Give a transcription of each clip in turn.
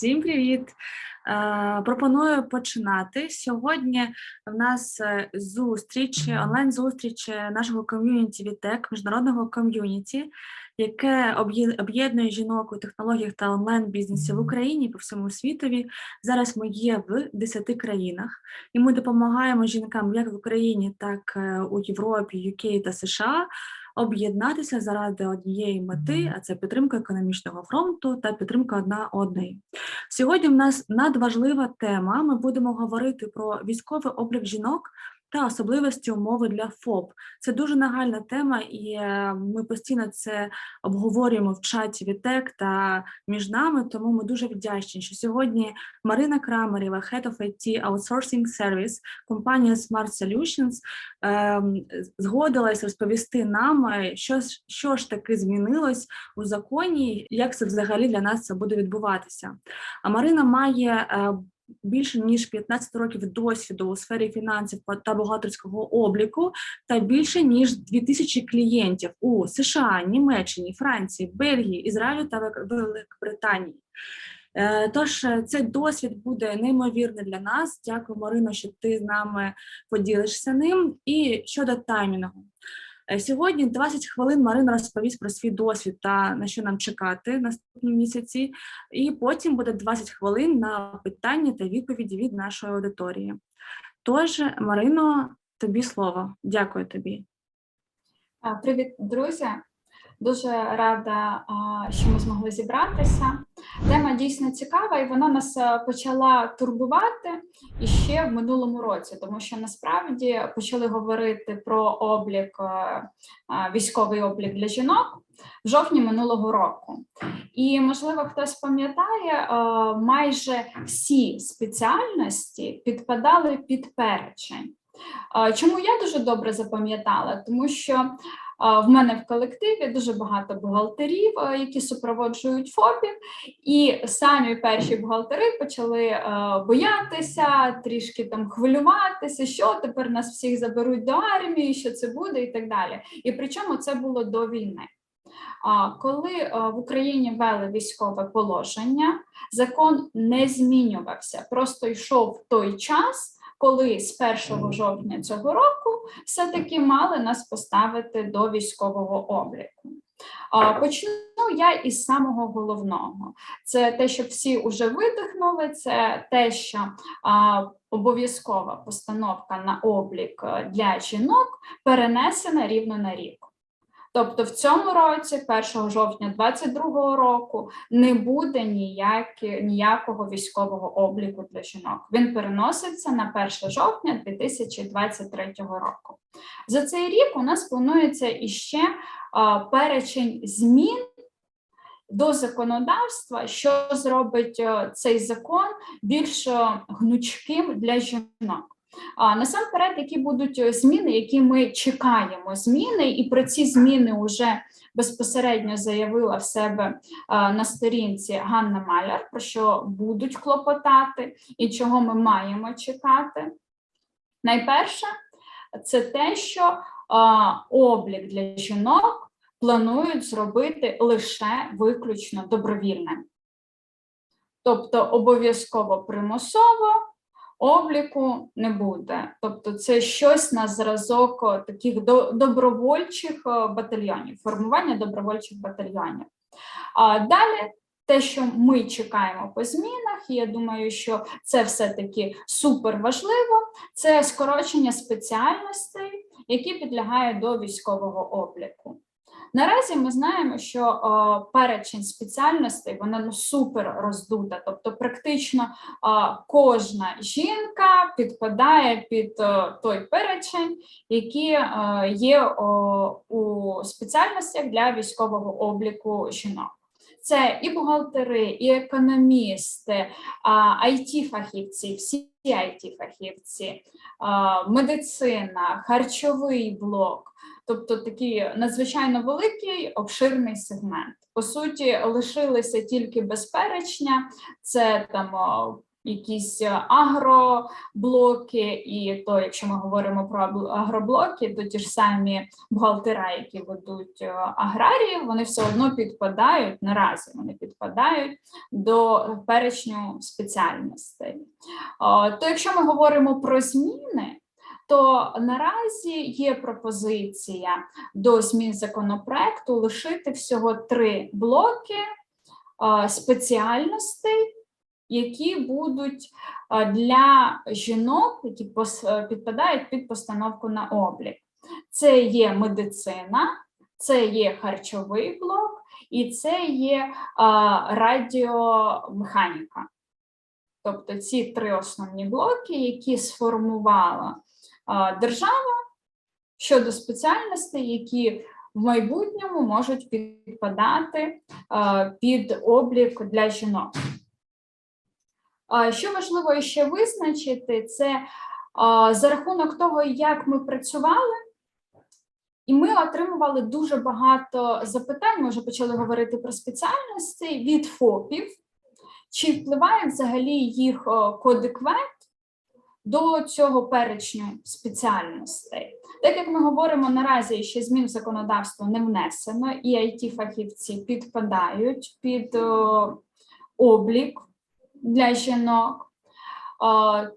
Всім привіт! Е, Пропоную починати. Сьогодні в нас е, зустріч, онлайн-зустріч е, нашого ком'юніті Вітек, міжнародного ком'юніті, яке об'є- об'єднує жінок у технологіях та онлайн-бізнесі в Україні по всьому світові. Зараз ми є в 10 країнах, і ми допомагаємо жінкам як в Україні, так е, у Європі, UK та США об'єднатися заради однієї мети, а це підтримка економічного фронту та підтримка одна одної. Сьогодні в нас надважлива тема. Ми будемо говорити про військовий облік жінок та особливості умови для ФОП. Це дуже нагальна тема, і е, ми постійно це обговорюємо в чаті Вітек та між нами. Тому ми дуже вдячні, що сьогодні Марина Крамарєва, Head of IT Outsourcing Service, компанія Smart Solutions, ем, згодилась розповісти нам, е, що, що ж таки змінилось у законі, як це взагалі для нас це буде відбуватися. А Марина має е, більше ніж 15 років досвіду у сфері фінансів та бухгалтерського обліку, та більше ніж 2000 клієнтів у США, Німеччині, Франції, Бельгії, Ізраїлю та Великобританії. Е, Тож е, цей досвід буде неймовірний для нас. Дякую, Марино, що ти з нами поділишся ним. І щодо таймінгу. Е, Сьогодні 20 хвилин Марина розповість про свій досвід та на що нам чекати наступні місяці, і потім буде 20 хвилин на питання та відповіді від нашої аудиторії. Тож, Марино, тобі слово. Дякую тобі. Привіт, друзі! Дуже рада, що ми змогли зібратися. Тема дійсно цікава, і вона нас почала турбувати іще в минулому році, тому що насправді почали говорити про облік, а, а, військовий облік для жінок в жовтні минулого року. І можливо, хтось пам'ятає, майже всі спеціальності підпадали під перечень. Чому я дуже добре запам'ятала? Тому що в мене в колективі дуже багато бухгалтерів, які супроводжують ФОПів, і самі перші бухгалтери почали е, боятися, трішки там хвилюватися, що тепер нас всіх заберуть до армії, що це буде, і так далі. І причому це було до війни. Коли е, в Україні ввели військове положення, закон не змінювався, просто йшов той час, коли з 1 жовтня цього року все-таки мали нас поставити до військового обліку. Почну я із самого головного. Це те, що всі вже видихнули, це те, що обов'язкова постановка на облік е, для жінок перенесена рівно на рік. Тобто в цьому році, 1 жовтня 2022 року, не буде ніякі, ніякого військового обліку для жінок. Він переноситься на 1 жовтня 2023 року. За цей рік у нас планується іще перечень змін до законодавства, що зробить е, цей закон більш е, гнучким для жінок. А насамперед, які будуть е, зміни, які ми чекаємо зміни, і про ці зміни вже безпосередньо заявила в себе е, на сторінці Ганна Маляр, про що будуть клопотати і чого ми маємо чекати. Найперше, це те, що облік для жінок планують зробити лише виключно добровільним. Тобто обов'язково примусово обліку не буде. Тобто, це щось на зразок таких до- добровольчих батальйонів, формування добровольчих батальйонів. А далі. Те, що ми чекаємо по змінах, я думаю, що це все-таки супер важливо, це скорочення спеціальностей, які підлягають до військового обліку. Наразі ми знаємо, що о, перечень спеціальностей вона ну супер роздута, тобто практично о, кожна жінка підпадає під о, той перечень, який о, є о, у спеціальностях для військового обліку жінок. Це і бухгалтери, і економісти, it фахівці всі it фахівці медицина, харчовий блок, тобто такий надзвичайно великий обширний сегмент. По суті, лишилися тільки без перечня, це там якісь агроблоки, і то, якщо ми говоримо про агроблоки, то ті ж самі бухгалтера, які ведуть аграрії, вони все одно підпадають наразі. Вони підпадають до перечню спеціальностей. То якщо ми говоримо про зміни, то наразі є пропозиція до змін законопроекту лишити всього три блоки е, спеціальностей, які будуть е, для жінок, які е, підпадають під постановку на облік. Це є медицина, це є харчовий блок і це є радіомеханіка. Тобто ці три основні блоки, які сформувала держава щодо спеціальностей, які в майбутньому можуть підпадати під облік для жінок. Що важливо ще визначити, це за рахунок того, як ми працювали, і ми отримували дуже багато запитань. Ми вже почали говорити про спеціальності від ФОПів, чи впливає взагалі їх ВЕТ до цього перечню спеціальностей. Так як ми говоримо наразі, ще змін в законодавство не внесено, і it фахівці підпадають під о, облік для жінок.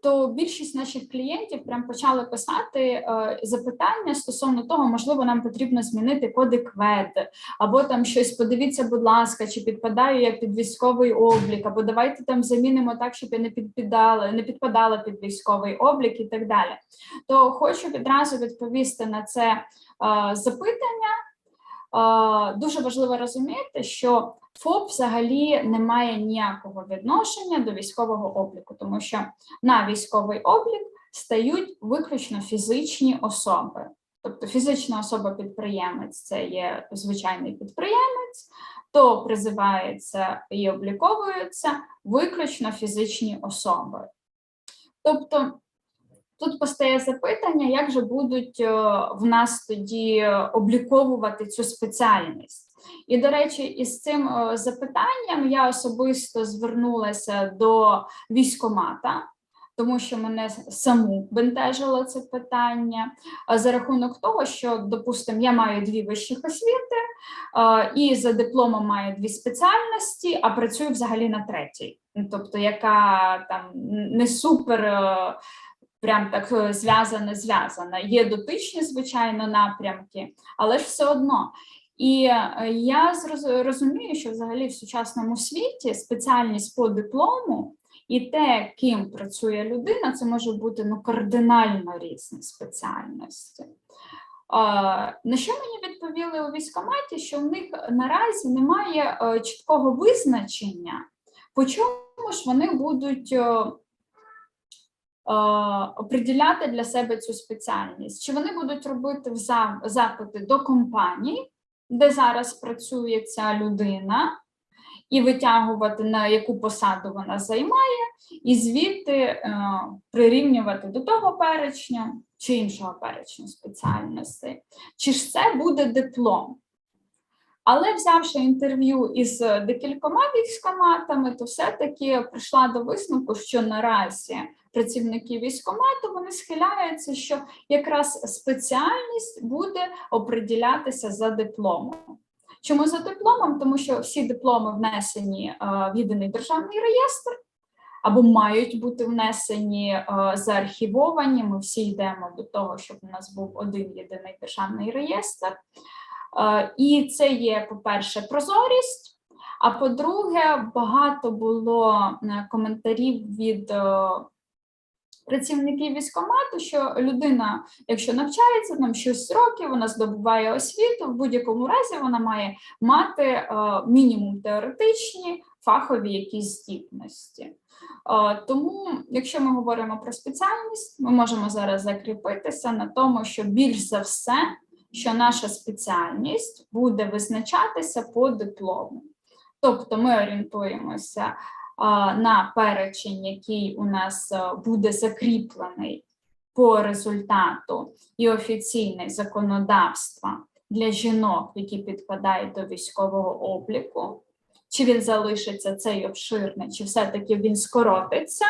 То більшість наших клієнтів прям почали писати е, запитання стосовно того, можливо, нам потрібно змінити кодек ВЕД, або там щось подивіться, будь ласка, чи підпадаю я під військовий облік, або давайте там замінимо так, щоб я не підпадала, не підпадала під військовий облік і так далі. То хочу відразу відповісти на це е, запитання. Е, Дуже важливо розуміти, що ФОП взагалі не має ніякого відношення до військового обліку, тому що на військовий облік стають виключно фізичні особи. Тобто фізична особа-підприємець це є звичайний підприємець, то призивається і обліковуються виключно фізичні особи. Тобто тут постає запитання, як же будуть е, в нас тоді обліковувати цю спеціальність. І, до речі, із цим е, запитанням я особисто звернулася до військомата, тому що мене саму бентежило це питання е, за рахунок того, що, допустимо, я маю дві вищих освіти е, і за дипломом маю дві спеціальності, а працюю взагалі на третій. Ну, Тобто, яка там не супер. Прям так е, зв'язана, зв'язана. Є дотичні, звичайно, напрямки, але ж все одно. І е, я розумію, що взагалі в сучасному світі спеціальність по диплому і те, ким працює людина, це може бути ну, кардинально різні спеціальності. Е, На що мені відповіли у військкоматі, що в них наразі немає чіткого визначення, по чому ж вони будуть е, оприділяти для себе цю спеціальність? Чи вони будуть робити запити до компаній, де зараз працює ця людина, і витягувати на яку посаду вона займає, і звідти е, прирівнювати до того перечня чи іншого перечня спеціальностей. Чи ж це буде диплом? Але взявши інтерв'ю із декількома військоматами, то все-таки прийшла до висновку, що наразі працівники військомату вони схиляються, що якраз спеціальність буде оприділятися за дипломом. Чому за дипломом? Тому що всі дипломи внесені е, в єдиний державний реєстр або мають бути внесені е, заархівовані. Ми всі йдемо до того, щоб у нас був один єдиний державний реєстр. Е, І це є, по-перше, прозорість. А по-друге, багато було коментарів від працівників військкомату, що людина, якщо навчається там 6 років, вона здобуває освіту, в будь-якому разі вона має мати е, мінімум теоретичні фахові якісь здібності. Е, Тому, якщо ми говоримо про спеціальність, ми можемо зараз закріпитися на тому, що більш за все, що наша спеціальність буде визначатися по диплому. Тобто ми орієнтуємося на перечень, який у нас буде закріплений по результату і офіційне законодавства для жінок, які підпадають до військового обліку. чи він залишиться цей обширний, чи все-таки він скоротиться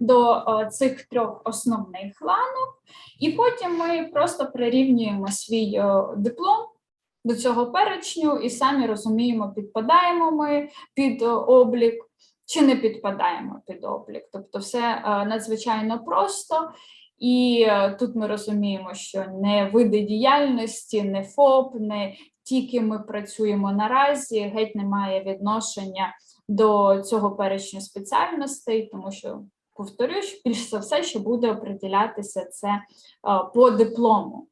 до е, цих трьох основних ланок, і потім ми просто прирівнюємо свій е, диплом до цього перечню і самі розуміємо, підпадаємо ми під е, облік чи не підпадаємо під облік. Тобто, все е, надзвичайно просто. І е, тут ми розуміємо, що не види діяльності, не ФОП, не тільки ми працюємо наразі, геть немає відношення до цього перечню спеціальностей, тому що, повторюсь, більш за все, що буде оприділятися це е, по диплому.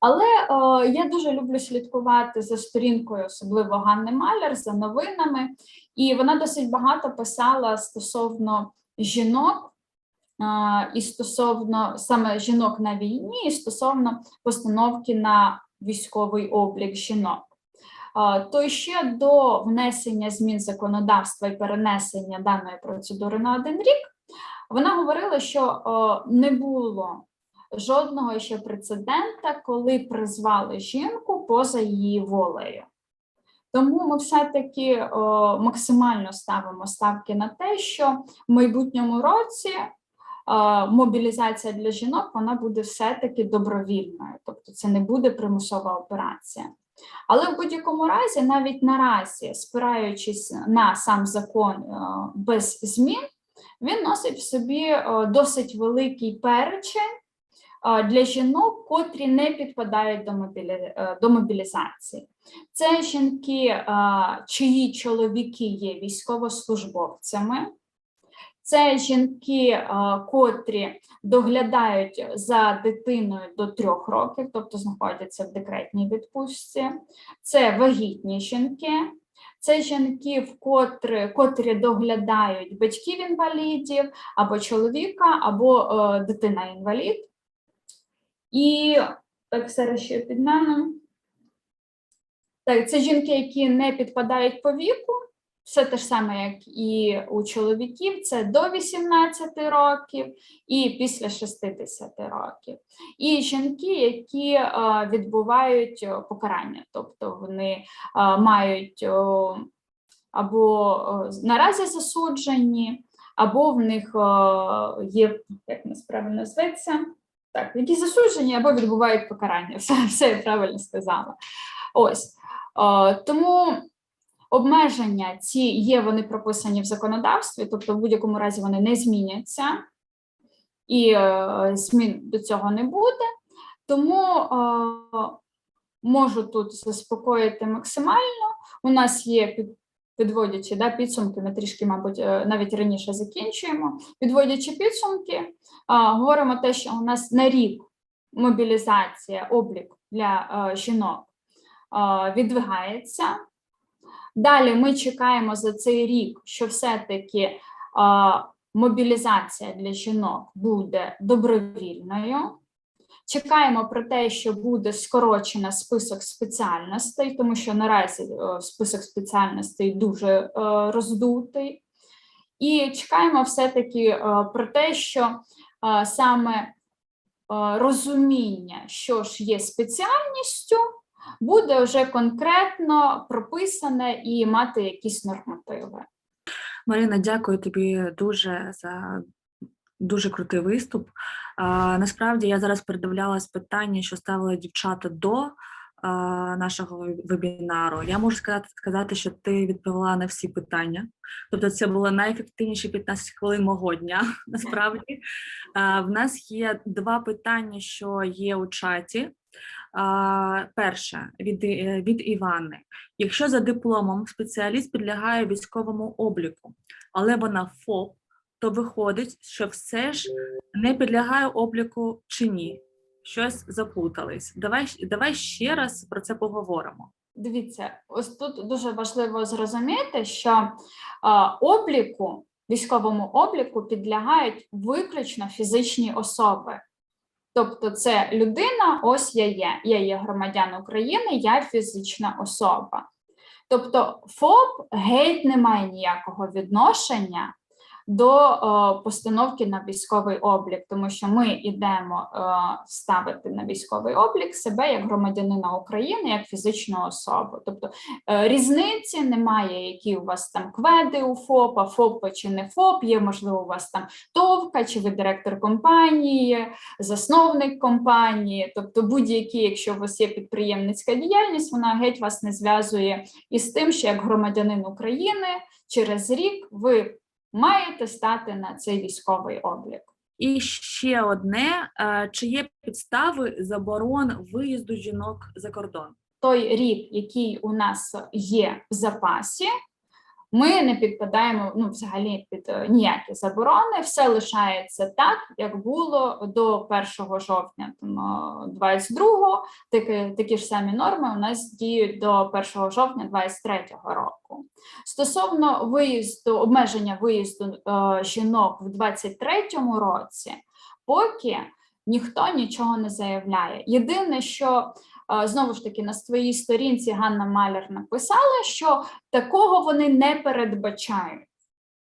Але е, я дуже люблю слідкувати за сторінкою, особливо Ганни Маляр, за новинами, і вона досить багато писала стосовно жінок е, і стосовно саме жінок на війні, і стосовно постановки на військовий облік жінок. Е, То ще до внесення змін законодавства і перенесення даної процедури на один рік, вона говорила, що не було жодного ще прецедента, коли призвали жінку поза її волею. Тому ми все-таки е, максимально ставимо ставки на те, що в майбутньому році е, мобілізація для жінок вона буде все-таки добровільною, тобто це не буде примусова операція. Але в будь-якому разі, навіть наразі, спираючись на сам закон е, без змін, він носить в собі е, досить великий перечень для жінок, котрі не підпадають до, мобілі... е, до мобілізації. Це жінки, чиї чоловіки є військовослужбовцями. Це жінки, котрі доглядають за дитиною до трьох років, тобто знаходяться в декретній відпустці. Це вагітні жінки, це жінки, котрі, котрі доглядають батьків інвалідів, або чоловіка, або е, дитина-інвалід. І так, зараз ще під мене. Так, це жінки, які не підпадають по віку, все те ж саме, як і у чоловіків, це до 18 років і після 60 років. І жінки, які е, відбувають е, покарання, тобто вони е, мають або наразі засуджені, або в них є, як нас правильно зветься, так, які засуджені або відбувають покарання. Все, все я правильно сказала. Ось. Е, тому обмеження ці є, вони прописані в законодавстві, тобто в будь-якому разі вони не зміняться, і е, змін до цього не буде. Тому е, можу тут заспокоїти максимально. У нас є підводячи да, підсумки, ми трішки, мабуть, е, навіть раніше закінчуємо. Підводячи підсумки, говоримо те, що у нас на рік мобілізація, облік для е, жінок е, відвигається. Далі ми чекаємо за цей рік, що все-таки мобілізація для жінок буде добровільною. Чекаємо про те, що буде скорочено список спеціальностей, тому що наразі е, список спеціальностей дуже е, роздутий. І чекаємо все-таки е, про те, що саме розуміння, що ж є спеціальністю, буде вже конкретно прописане і мати якісь нормативи. Марина, дякую тобі дуже за дуже крутий виступ. А, насправді я зараз передивлялась питання, що ставили дівчата до а, нашого вебінару. Я можу сказати, сказати, що ти відповіла на всі питання. Тобто, це було найефективніші 15 хвилин мого дня. Насправді, а, в нас є два питання, що є у чаті. А, перше від, е, від Івани. Якщо за дипломом спеціаліст підлягає військовому обліку, але вона ФОП, то виходить, що все ж не підлягає обліку чи ні. Щось заплутались. Давай, давай ще раз про це поговоримо. Дивіться, ось тут дуже важливо зрозуміти, що обліку, військовому обліку підлягають виключно фізичні особи. Тобто, це людина, ось я є. Я є громадян України, я фізична особа. Тобто, ФОП геть не має ніякого відношення до е, постановки на військовий облік, тому що ми йдемо е, ставити на військовий облік себе як громадянина України, як фізичну особу. Тобто е, різниці немає, які у вас там кведи у ФОПа, ФОПа чи не ФОП, є можливо у вас там ТОВКа, чи ви директор компанії, засновник компанії. Тобто, будь-які, якщо у вас є підприємницька діяльність, вона геть вас не зв'язує із тим, що як громадянин України через рік ви маєте стати на цей військовий облік. І ще одне: е, чи є підстави заборон виїзду жінок за кордон? Той рік, який у нас є в запасі, ми не підпадаємо ну, взагалі під е, ніякі заборони. Все лишається так, як було до 1 жовтня там, е, 22-го. Такі, такі ж самі норми у нас діють до 1 жовтня 23-го року. Стосовно виїзду, обмеження виїзду е, жінок в 23-му році, поки ніхто нічого не заявляє. Єдине, що е, знову ж таки на своїй сторінці Ганна Маляр написала, що такого вони не передбачають.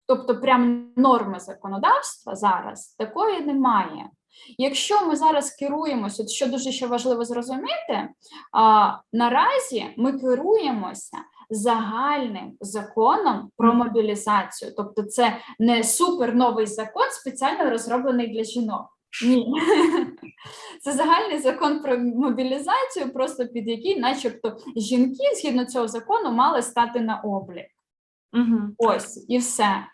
Тобто, прям норми законодавства зараз такої немає. Якщо ми зараз керуємося, от що дуже ще важливо зрозуміти, а, наразі ми керуємося загальним законом про мобілізацію. Тобто, це не супер новий закон, спеціально розроблений для жінок. Ні, це загальний закон про мобілізацію, просто під який, начебто, жінки згідно цього закону мали стати на облік. Угу. Ось і все.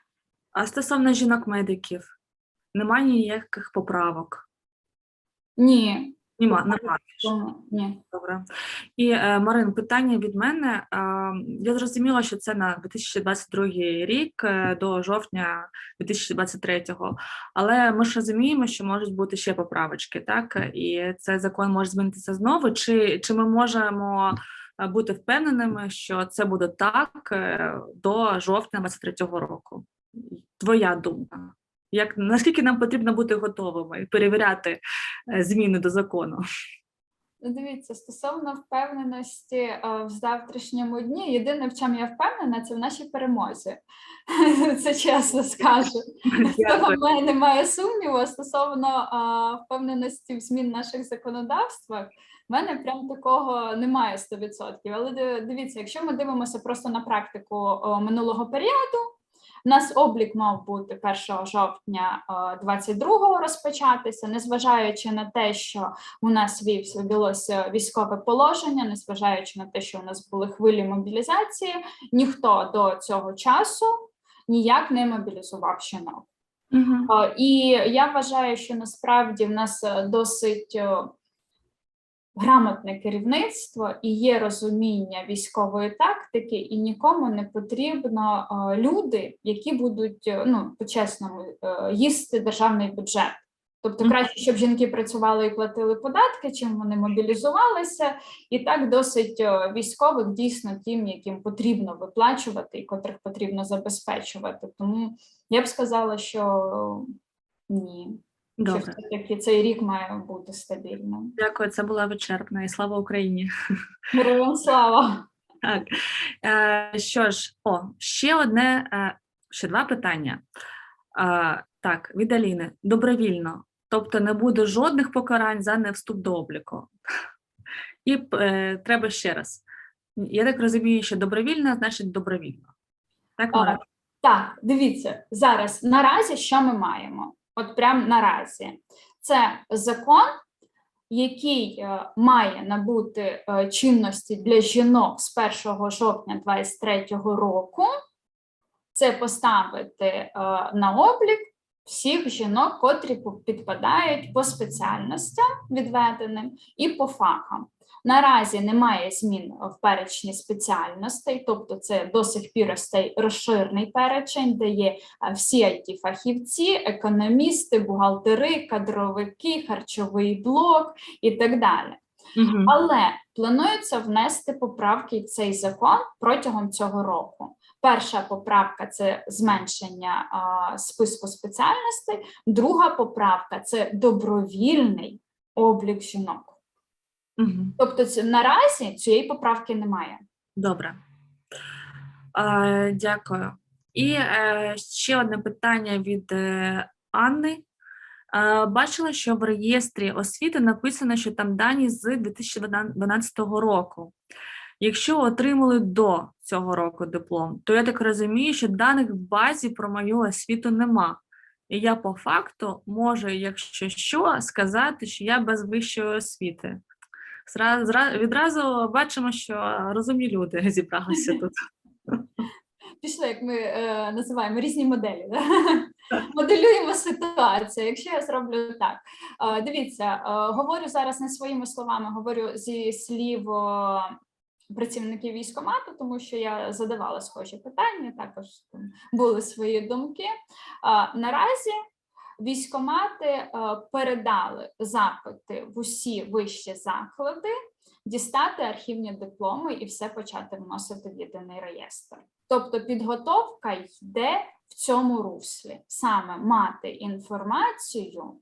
А стосовно жінок-медиків, немає ніяких поправок. Ні, Нема, немає. ні. Добре. І е, Марин, питання від мене. Е, я зрозуміла, що це на 2022 рік е, до жовтня 2023, але ми ж розуміємо, що можуть бути ще поправочки, так? І цей закон може змінитися знову. Чи, чи ми можемо бути впевненими, що це буде так до жовтня 2023 року? Твоя думка? Як наскільки нам потрібно бути готовими і перевіряти е, зміни до закону? Ну, Дивіться, стосовно впевненості е, в завтрашньому дні, єдине, в чому я впевнена, це в нашій перемозі. Це чесно скажу. Того в мене немає сумніву. Стосовно впевненості в змін наших законодавствах, в мене прям такого немає 100%. Але дивіться, якщо ми дивимося просто на практику минулого періоду, у нас облік мав бути 1 жовтня 22-го розпочатися, незважаючи на те, що у нас вівся військове положення, незважаючи на те, що у нас були хвилі мобілізації, ніхто до цього часу ніяк не мобілізував жінок. Е, І я вважаю, що насправді в нас е, досить е, грамотне керівництво і є розуміння військової тактики, і нікому не потрібно е, люди, які будуть е, ну по-чесному е, їсти державний бюджет. Тобто краще, щоб жінки працювали і платили податки, чим вони мобілізувалися, і так досить військових дійсно тим, яким потрібно виплачувати і котрих потрібно забезпечувати. Тому я б сказала, що ні, що Добре, все-таки цей рік має бути стабільним. дякую. Це була вичерпна і слава Україні. Героям слава! Так е, що ж, о, ще одне, е, ще два питання. Е, так, від Аліни. Добровільно, тобто не буде жодних покарань за невступ до обліку. І треба ще раз. Я так розумію, що добровільно значить добровільно. Так, А, Так, дивіться, зараз наразі що ми маємо? От прям наразі. Це закон, який е, має набути е, чинності для жінок з 1 жовтня 2023 року. Це поставити е, на облік всіх жінок, котрі підпадають по спеціальностям відведеним і по фахам. Наразі немає змін в перечні спеціальностей, тобто це до сих пір розширений перечень, де є е, всі it фахівці, економісти, бухгалтери, кадровики, харчовий блок і так далі. Мгм. Але планується внести поправки в цей закон протягом цього року. Перша поправка це зменшення а, списку спеціальностей. Друга поправка це добровільний облік жінок. Мгм. Тобто, наразі цієї поправки немає. Добре. Е, дякую. І е, ще одне питання від е, Анни. Е, Бачила, що в реєстрі освіти написано, що там дані з 2012 року. Якщо отримали до цього року диплом, то я так розумію, що даних в базі про мою освіту нема. І я по факту можу, якщо що, сказати, що я без вищої освіти. Відразу бачимо, що розумні люди зібралися тут. Пішли, як ми е, називаємо різні моделі. Да? Моделюємо ситуацію. Якщо я зроблю так, Е, дивіться, е, говорю зараз не своїми словами, говорю зі слів е, працівників військкомату, тому що я задавала схожі питання, також там були свої думки. Е, Наразі військкомати е, передали запити в усі вищі заклади, дістати архівні дипломи і все почати вносити в єдиний реєстр. Тобто підготовка йде в цьому руслі, саме мати інформацію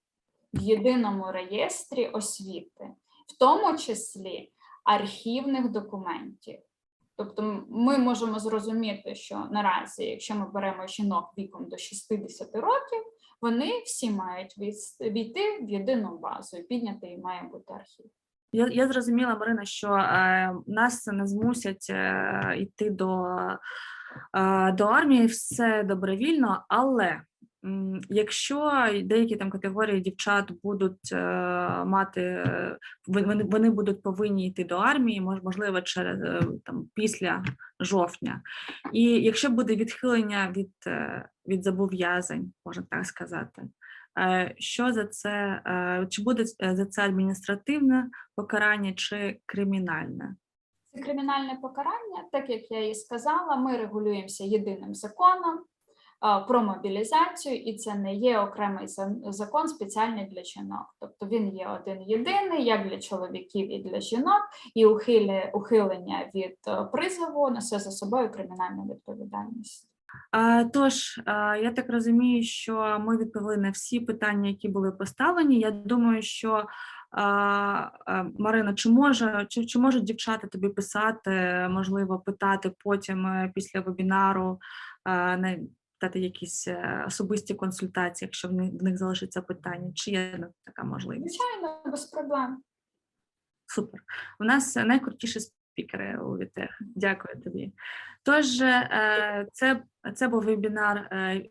в єдиному реєстрі освіти, в тому числі архівних документів. Тобто ми можемо зрозуміти, що наразі, якщо ми беремо жінок віком до 60 років, вони всі мають війти в єдину базу, і піднятий має бути архів. Я, я зрозуміла, Марина, що е, нас не змусять е, йти до, е, до армії все добровільно, але якщо деякі там категорії дівчат будуть е, мати, е, вони, вони будуть повинні йти до армії, мож- можливо, через е, там після жовтня. І якщо буде відхилення від, від зобов'язань, можна так сказати. Що за це, чи буде за це адміністративне покарання чи кримінальне? Це кримінальне покарання, так як я і сказала, ми регулюємося єдиним законом про мобілізацію, і це не є окремий закон спеціальний для жінок. Тобто він є один єдиний, як для чоловіків і для жінок, і ухилення від е, призову несе за собою кримінальну відповідальність. Тож, я так розумію, що ми відповіли на всі питання, які були поставлені. Я думаю, що Марина, чи може чи, чи можуть дівчата тобі писати, можливо, питати потім е, після вебінару, на дати якісь е, особисті консультації, якщо в них, в них залишиться питання, чи є така можливість? Звичайно, без проблем. Супер. У нас найкрутіші спікери у ВІТЕХ. Дякую тобі. Тож, е, це, це був вебінар е,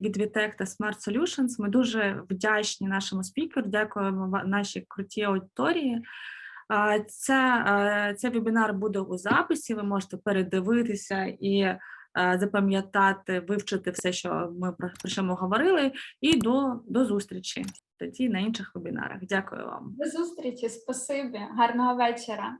від ВІТЕК та Smart Solutions. Ми дуже вдячні нашому спікеру. Дякуємо нашій крутій аудиторії. Це, цей вебінар буде у записі. Ви можете передивитися і запам'ятати, вивчити все, що ми про, про що ми говорили. І до, до зустрічі тоді на інших вебінарах. Дякую вам. До зустрічі, спасибі, гарного вечора.